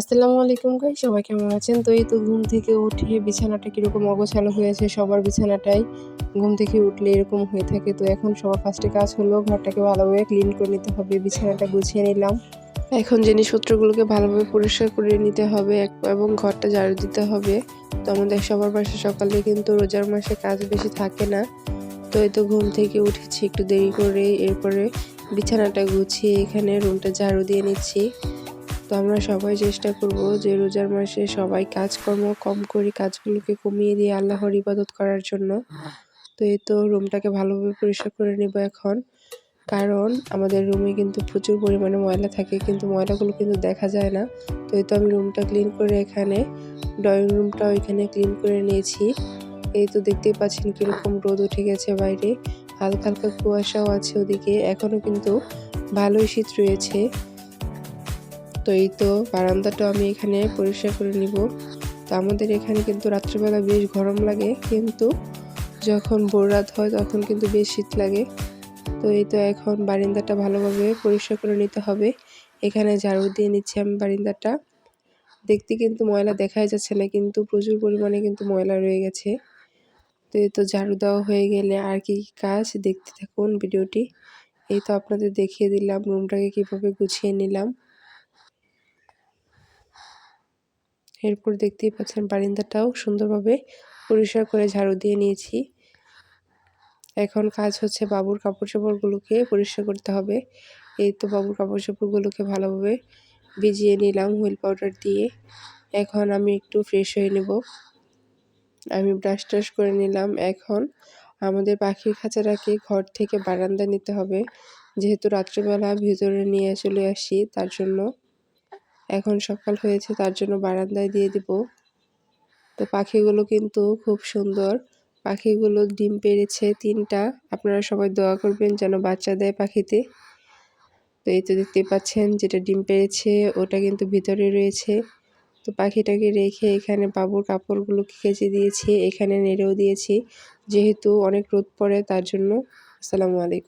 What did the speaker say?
আসসালামু আলাইকুম গাই সবাই কেমন আছেন? তো এই তো ঘুম থেকে উঠে বিছানাটা কীরকম অগোছালো হয়েছে, সবার বিছানাটাই ঘুম থেকে উঠলে এরকম হয়ে থাকে। তো এখন সবার ফার্স্টে কাজ হলো ঘরটাকে ভালোভাবে ক্লিন করে নিতে হবে, বিছানাটা গুছিয়ে নিলাম। এখন জিনিসপত্রগুলোকে ভালোভাবে পরিষ্কার করে নিতে হবে এবং ঘরটা ঝাড়ু দিতে হবে। তো আমাদের সবার পাশে সকালে কিন্তু রোজার মাসে কাজ বেশি থাকে না। তো এই তো ঘুম থেকে উঠেছি, একটু দেরি করে এরপরে বিছানাটা গুছিয়ে এখানে রুমটা ঝাড়ু দিয়ে নিচ্ছি। তো আমরা সবাই চেষ্টা করব যে রোজার মাসে সবাই কাজকর্ম কম করি কাজগুলোকে কমিয়ে দিয়ে আল্লাহর ইবাদত করার জন্য। তো এই তো রুমটাকে ভালোভাবে পরিষ্কার করে নেব এখন। কারণ আমাদের রুমে কিন্তু প্রচুর পরিমাণে ময়লা থাকে, কিন্তু ময়লাগুলো কিন্তু দেখা যায় না। তো এই তো আমি রুমটা ক্লিন করে এখানে, ড্রয়িং রুমটাও এখানে ক্লিন করে নিয়েছি। এই তো দেখতেই পাচ্ছেন কীরকম রোদ উঠে গেছে বাইরে। হালকা হালকা কুয়াশাও আছে ওদিকে। এখনও কিন্তু ভালোই শীত রয়েছে। তো এই তো বারান্দাটা আমি এখানে পরিষ্কার করে নিব। তো আমাদের এখানে কিন্তু রাত্রিবেলা বেশ গরম লাগে, কিন্তু যখন ভোর রাত হয় তখন কিন্তু বেশ শীত লাগে। তো এই তো এখন বারিন্দাটা ভালোভাবে পরিষ্কার করে নিতে হবে। এখানে ঝাড়ু দিয়ে নিচ্ছি আমি বারিন্দাটা। দেখতে কিন্তু ময়লা দেখাই যাচ্ছে না, কিন্তু প্রচুর পরিমাণে কিন্তু ময়লা রয়ে গেছে। তো এই তো ঝাড়ু দেওয়া হয়ে গেলে আর কি কাজ দেখতে থাকুন ভিডিওটি। এই তো আপনাদের দেখিয়ে দিলাম, রুমটাকে কীভাবে গুছিয়ে নিলাম। এরপর দেখতেই পাচ্ছেন বারিন্দাটাও সুন্দরভাবে পরিষ্কার করে ঝাড়ু দিয়ে নিয়েছি। এখন কাজ হচ্ছে বাবুর কাপড় চোপড়গুলোকে পরিষ্কার করতে হবে। এই তো বাবুর কাপড় চোপড়গুলোকে ভালোভাবে ভিজিয়ে নিলাম হুইল পাউডার দিয়ে। এখন আমি একটু ফ্রেশ হয়ে নেব। আমি ব্রাশ ট্রাশ করে নিলাম। এখন আমাদের পাখির খাঁচাটাকে ঘর থেকে বারান্দা নিতে হবে। যেহেতু রাত্রিবেলা ভিতরে নিয়ে চলে আসি, তার জন্য এখন সকাল হয়েছে, তার জন্য বারান্দায় দিয়ে দিব। তো পাখিগুলো কিন্তু খুব সুন্দর। পাখিগুলো ডিম পেড়েছে তিনটা। আপনারা সবাই দোয়া করবেন যেন বাচ্চা দেয় পাখিতে। তো এই তো দেখতে পাচ্ছেন যেটা ডিম পেড়েছে, ওটা কিন্তু ভিতরে রয়েছে। তো পাখিটাকে রেখে এখানে বাবুর কাপড়গুলো কেচে দিয়েছি, এখানে নেড়েও দিয়েছি। যেহেতু অনেক রোদ পড়ে তার জন্য। আসসালামু আলাইকুম।